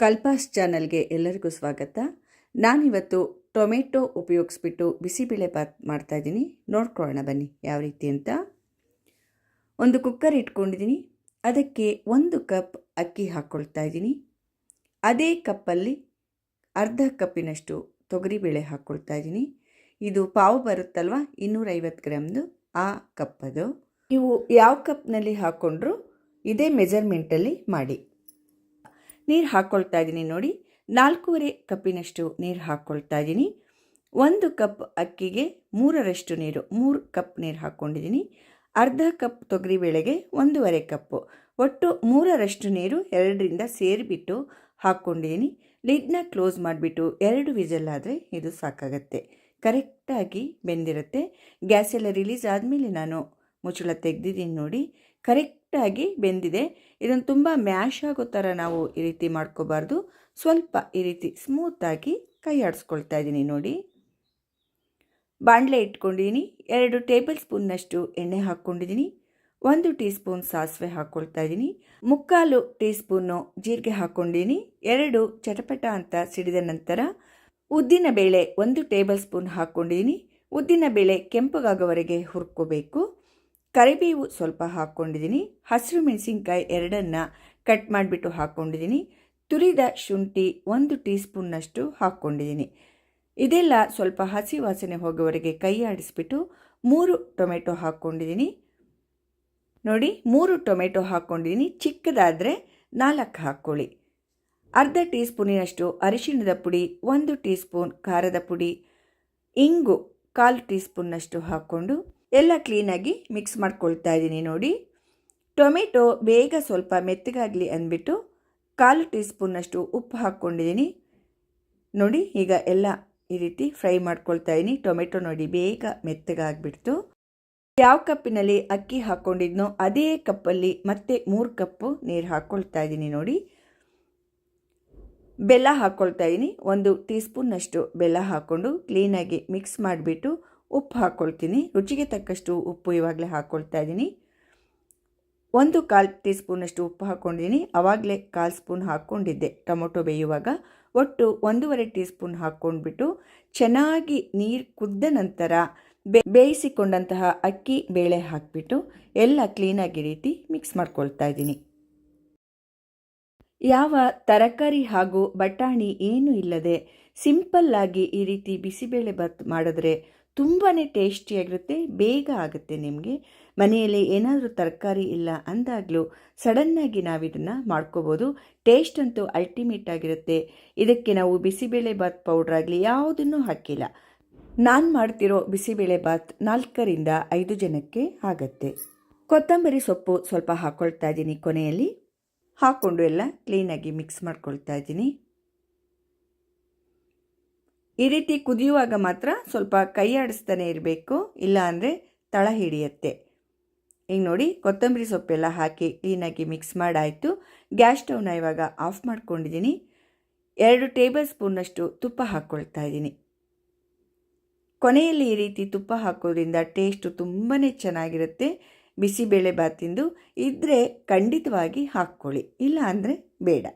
ಕಲ್ಪಾಸ್ ಚಾನಲ್ಗೆ ಎಲ್ಲರಿಗೂ ಸ್ವಾಗತ. ನಾನಿವತ್ತು ಟೊಮೆಟೊ ಉಪಯೋಗಿಸ್ಬಿಟ್ಟು ಬಿಸಿಬೇಳೆ ಬಾತ್ ಮಾಡ್ತಾಯಿದ್ದೀನಿ. ನೋಡ್ಕೊಳ್ಳೋಣ ಬನ್ನಿ ಯಾವ ರೀತಿ ಅಂತ. ಒಂದು ಕುಕ್ಕರ್ ಇಟ್ಕೊಂಡಿದ್ದೀನಿ. ಅದಕ್ಕೆ ಒಂದು ಕಪ್ ಅಕ್ಕಿ ಹಾಕ್ಕೊಳ್ತಾ ಇದ್ದೀನಿ ಅದೇ ಕಪ್ಪಲ್ಲಿ ಅರ್ಧ ಕಪ್ಪಿನಷ್ಟು ತೊಗರಿಬೇಳೆ ಹಾಕ್ಕೊಳ್ತಾ ಇದ್ದೀನಿ ಇದು ಪಾವು ಬರುತ್ತಲ್ವ? ಇನ್ನೂರೈವತ್ತು ಗ್ರಾಮ್ದು ಆ ಕಪ್ಪದು. ನೀವು ಯಾವ ಕಪ್ನಲ್ಲಿ ಹಾಕ್ಕೊಂಡ್ರು ಇದೇ ಮೆಜರ್ಮೆಂಟಲ್ಲಿ ಮಾಡಿ. ನೀರು ಹಾಕ್ಕೊಳ್ತಾ ಇದ್ದೀನಿ ನೋಡಿ. ನಾಲ್ಕೂವರೆ ಕಪ್ಪಿನಷ್ಟು ನೀರು ಹಾಕ್ಕೊಳ್ತಾ ಇದ್ದೀನಿ. ಒಂದು ಕಪ್ ಅಕ್ಕಿಗೆ ಮೂರರಷ್ಟು ನೀರು, ಮೂರು ಕಪ್ ನೀರು ಹಾಕ್ಕೊಂಡಿದ್ದೀನಿ ಅರ್ಧ ಕಪ್ ತೊಗರಿಬೇಳೆಗೆ ಒಂದೂವರೆ ಕಪ್ಪು. ಒಟ್ಟು ಮೂರರಷ್ಟು ನೀರು ಎರಡರಿಂದ ಸೇರಿಬಿಟ್ಟು ಹಾಕ್ಕೊಂಡಿದ್ದೀನಿ ಲಿಡ್ನ ಕ್ಲೋಸ್ ಮಾಡಿಬಿಟ್ಟು ಎರಡು ವಿಜಲ್ಲಾದರೆ ಇದು ಸಾಕಾಗತ್ತೆ. ಕರೆಕ್ಟಾಗಿ ಬೆಂದಿರುತ್ತೆ. ಗ್ಯಾಸೆಲ್ಲ ರಿಲೀಸ್ ಆದಮೇಲೆ ನಾನು ಮುಚ್ಚಳ ತೆಗೆದಿದ್ದೀನಿ ನೋಡಿ. ಕರೆಕ್ಟಾಗಿ ಬೆಂದಿದೆ. ಇದನ್ನು ತುಂಬ ಮ್ಯಾಶ್ ಆಗೋ ಥರ ನಾವು ಈ ರೀತಿ ಮಾಡ್ಕೋಬಾರ್ದು. ಸ್ವಲ್ಪ ಈ ರೀತಿ ಸ್ಮೂತಾಗಿ ಕೈ ಆಡಿಸ್ಕೊಳ್ತಾ ಇದ್ದೀನಿ ನೋಡಿ. ಬಾಣಲೆ ಇಟ್ಕೊಂಡಿದ್ದೀನಿ. ಎರಡು ಟೇಬಲ್ ಸ್ಪೂನ್ನಷ್ಟು ಎಣ್ಣೆ ಹಾಕ್ಕೊಂಡಿದ್ದೀನಿ. ಒಂದು ಟೀ ಸ್ಪೂನ್ ಸಾಸಿವೆ ಹಾಕ್ಕೊಳ್ತಾ ಇದ್ದೀನಿ. ಮುಕ್ಕಾಲು ಟೀ ಸ್ಪೂನು ಜೀರಿಗೆ ಹಾಕ್ಕೊಂಡಿದ್ದೀನಿ. ಎರಡು ಚಟಪಟ ಅಂತ ಸಿಡಿದ ನಂತರ ಉದ್ದಿನ ಬೇಳೆ ಒಂದು ಟೇಬಲ್ ಸ್ಪೂನ್ ಹಾಕ್ಕೊಂಡಿದ್ದೀನಿ. ಉದ್ದಿನ ಬೇಳೆ ಕೆಂಪಗಾಗೋವರೆಗೆ ಹುರ್ಕೋಬೇಕು. ಕರಿಬೇವು ಸ್ವಲ್ಪ ಹಾಕ್ಕೊಂಡಿದ್ದೀನಿ. ಹಸಿರು ಮೆಣಸಿನ್ಕಾಯಿ ಎರಡನ್ನು ಕಟ್ ಮಾಡಿಬಿಟ್ಟು ಹಾಕ್ಕೊಂಡಿದ್ದೀನಿ. ತುರಿದ ಶುಂಠಿ ಒಂದು ಟೀ ಸ್ಪೂನ್ನಷ್ಟು ಹಾಕ್ಕೊಂಡಿದ್ದೀನಿ. ಇದೆಲ್ಲ ಸ್ವಲ್ಪ ಹಸಿ ವಾಸನೆ ಹೋಗೋವರೆಗೆ ಕೈ ಆಡಿಸ್ಬಿಟ್ಟು ಮೂರು ಟೊಮೆಟೊ ಹಾಕ್ಕೊಂಡಿದ್ದೀನಿ. ನೋಡಿ, ಮೂರು ಟೊಮೆಟೊ ಹಾಕ್ಕೊಂಡಿದ್ದೀನಿ. ಚಿಕ್ಕದಾದರೆ ನಾಲ್ಕು ಹಾಕ್ಕೊಳ್ಳಿ. ಅರ್ಧ ಟೀ ಸ್ಪೂನಿನಷ್ಟು ಅರಿಶಿಣದ ಪುಡಿ, ಒಂದು ಟೀ ಸ್ಪೂನ್ ಖಾರದ ಪುಡಿ, ಇಂಗು ಕಾಲು ಟೀ ಸ್ಪೂನ್ನಷ್ಟು ಹಾಕ್ಕೊಂಡು ಎಲ್ಲ ಕ್ಲೀನಾಗಿ ಮಿಕ್ಸ್ ಮಾಡ್ಕೊಳ್ತಾ ಇದ್ದೀನಿ ನೋಡಿ. ಟೊಮೆಟೊ ಬೇಗ ಸ್ವಲ್ಪ ಮೆತ್ತಗಾಗಲಿ ಅಂದ್ಬಿಟ್ಟು ಕಾಲು ಟೀ ಸ್ಪೂನ್ನಷ್ಟು ಉಪ್ಪು ಹಾಕ್ಕೊಂಡಿದ್ದೀನಿ. ನೋಡಿ ಈಗ ಎಲ್ಲ ಈ ರೀತಿ ಫ್ರೈ ಮಾಡ್ಕೊಳ್ತಾ ಇದ್ದೀನಿ. ಟೊಮೆಟೊ ನೋಡಿ ಬೇಗ ಮೆತ್ತಗಾಗ್ಬಿಡ್ತು. ಯಾವ ಕಪ್ಪಿನಲ್ಲಿ ಅಕ್ಕಿ ಹಾಕ್ಕೊಂಡಿದ್ನೋ ಅದೇ ಕಪ್ಪಲ್ಲಿ ಮತ್ತೆ ಮೂರು ಕಪ್ಪು ನೀರು ಹಾಕ್ಕೊಳ್ತಾ ಇದ್ದೀನಿ ನೋಡಿ. ಬೆಲ್ಲ ಹಾಕ್ಕೊಳ್ತಾ ಇದ್ದೀನಿ. ಒಂದು ಟೀ ಸ್ಪೂನ್ನಷ್ಟು ಬೆಲ್ಲ ಹಾಕ್ಕೊಂಡು ಕ್ಲೀನಾಗಿ ಮಿಕ್ಸ್ ಮಾಡಿಬಿಟ್ಟು ಉಪ್ಪು ಹಾಕ್ಕೊಳ್ತೀನಿ ರುಚಿಗೆ ತಕ್ಕಷ್ಟು ಉಪ್ಪು ಇವಾಗಲೇ ಹಾಕ್ಕೊಳ್ತಾ ಇದ್ದೀನಿ. ಒಂದು ಕಾಲು ಟೀ ಸ್ಪೂನಷ್ಟು ಉಪ್ಪು ಹಾಕ್ಕೊಂಡಿದ್ದೀನಿ ಆವಾಗಲೇ ಕಾಲು ಸ್ಪೂನ್ ಹಾಕ್ಕೊಂಡಿದ್ದೆ ಟೊಮೊಟೊ ಬೇಯುವಾಗ. ಒಟ್ಟು ಒಂದೂವರೆ ಟೀ ಸ್ಪೂನ್ ಹಾಕ್ಕೊಂಡ್ಬಿಟ್ಟು ಚೆನ್ನಾಗಿ ನೀರು ಕುದ್ದ ನಂತರ ಬೇ, ಬೇಯಿಸಿಕೊಂಡಂತಹ ಅಕ್ಕಿ, ಬೇಳೆ ಹಾಕಿಬಿಟ್ಟು ಎಲ್ಲ ಕ್ಲೀನಾಗಿ ರೀತಿ ಮಿಕ್ಸ್ ಮಾಡ್ಕೊಳ್ತಾ ಇದ್ದೀನಿ. ಯಾವ ತರಕಾರಿ ಹಾಗೂ ಬಟಾಣಿ ಏನೂ ಇಲ್ಲದೆ ಸಿಂಪಲ್ಲಾಗಿ ಈ ರೀತಿ ಬಿಸಿಬೇಳೆ ಬಾತ್ ಮಾಡಿದ್ರೆ ತುಂಬಾ ಟೇಸ್ಟಿಯಾಗಿರುತ್ತೆ, ಬೇಗ ಆಗುತ್ತೆ ನಿಮಗೆ. ಮನೆಯಲ್ಲಿ ಏನಾದರೂ ತರಕಾರಿ ಇಲ್ಲ ಅಂದಾಗಲೂ ಸಡನ್ನಾಗಿ ನಾವು ಇದನ್ನು ಮಾಡ್ಕೋಬೋದು. ಟೇಸ್ಟ್ ಅಂತೂ ಅಲ್ಟಿಮೇಟ್ ಆಗಿರುತ್ತೆ. ಇದಕ್ಕೆ ನಾವು ಬಿಸಿಬೇಳೆ ಬಾತ್ ಪೌಡ್ರ್ ಆಗಲಿ ಯಾವುದನ್ನು ಹಾಕಿಲ್ಲ. ನಾನು ಮಾಡ್ತಿರೋ ಬಿಸಿಬೇಳೆ ಬಾತ್ ನಾಲ್ಕರಿಂದ ಐದು ಜನಕ್ಕೆ ಆಗತ್ತೆ. ಕೊತ್ತಂಬರಿ ಸೊಪ್ಪು ಸ್ವಲ್ಪ ಹಾಕ್ಕೊಳ್ತಾ ಇದ್ದೀನಿ ಕೊನೆಯಲ್ಲಿ. ಹಾಕ್ಕೊಂಡು ಎಲ್ಲ ಕ್ಲೀನಾಗಿ ಮಿಕ್ಸ್ ಮಾಡ್ಕೊಳ್ತಾ ಇದ್ದೀನಿ. ಈ ರೀತಿ ಕುದಿಯುವಾಗ ಮಾತ್ರ ಸ್ವಲ್ಪ ಕೈ ಆಡಿಸ್ತಾನೆ ಇರಬೇಕು ಇಲ್ಲ ಅಂದರೆ ತಳ ಹಿಡಿಯುತ್ತೆ. ಈಗ ನೋಡಿ, ಕೊತ್ತಂಬರಿ ಸೊಪ್ಪೆಲ್ಲ ಹಾಕಿ ಕ್ಲೀನಾಗಿ ಮಿಕ್ಸ್ ಮಾಡಾಯಿತು. ಗ್ಯಾಸ್ ಸ್ಟವ್ನ ಇವಾಗ ಆಫ್ ಮಾಡ್ಕೊಂಡಿದ್ದೀನಿ. ಎರಡು ಟೇಬಲ್ ಸ್ಪೂನಷ್ಟು ತುಪ್ಪ ಹಾಕ್ಕೊಳ್ತಾ ಇದ್ದೀನಿ. ಕೊನೆಯಲ್ಲಿ ಈ ರೀತಿ ತುಪ್ಪ ಹಾಕೋದ್ರಿಂದ ಟೇಸ್ಟು ತುಂಬಾ ಚೆನ್ನಾಗಿರುತ್ತೆ. ಬಿಸಿಬೇಳೆ ಬಾತಿಂದು ಇದ್ದರೆ ಖಂಡಿತವಾಗಿ ಹಾಕ್ಕೊಳ್ಳಿ ಇಲ್ಲ ಅಂದರೆ ಬೇಡ.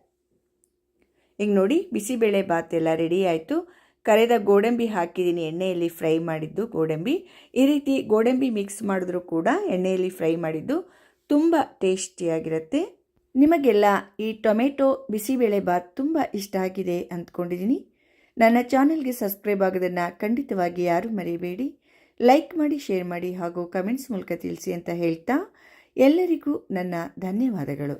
ಈಗ ನೋಡಿ, ಬಿಸಿಬೇಳೆ ಬಾತ್ ಎಲ್ಲ ರೆಡಿ ಆಯಿತು. ಕರೆದ ಗೋಡಂಬಿ ಹಾಕಿದ್ದೀನಿ, ಎಣ್ಣೆಯಲ್ಲಿ ಫ್ರೈ ಮಾಡಿದ್ದು ಗೋಡಂಬಿ. ಈ ರೀತಿ ಗೋಡಂಬಿ ಮಿಕ್ಸ್ ಮಾಡಿದ್ರೂ ಕೂಡ ಎಣ್ಣೆಯಲ್ಲಿ ಫ್ರೈ ಮಾಡಿದ್ದು ತುಂಬ ಟೇಸ್ಟಿಯಾಗಿರುತ್ತೆ. ನಿಮಗೆಲ್ಲ ಈ ಟೊಮೆಟೊ ಬಿಸಿಬೇಳೆ ಬಾತ್ ತುಂಬ ಇಷ್ಟ ಆಗಿದೆ ಅಂದ್ಕೊಂಡಿದ್ದೀನಿ. ನನ್ನ ಚಾನೆಲ್ಗೆ ಸಬ್ಸ್ಕ್ರೈಬ್ ಆಗೋದನ್ನು ಖಂಡಿತವಾಗಿ ಯಾರೂ ಮರೆಯಬೇಡಿ ಲೈಕ್ ಮಾಡಿ, ಶೇರ್ ಮಾಡಿ ಹಾಗೂ ಕಮೆಂಟ್ಸ್ ಮೂಲಕ ತಿಳಿಸಿ ಅಂತ ಹೇಳ್ತಾ ಎಲ್ಲರಿಗೂ ನನ್ನ ಧನ್ಯವಾದಗಳು.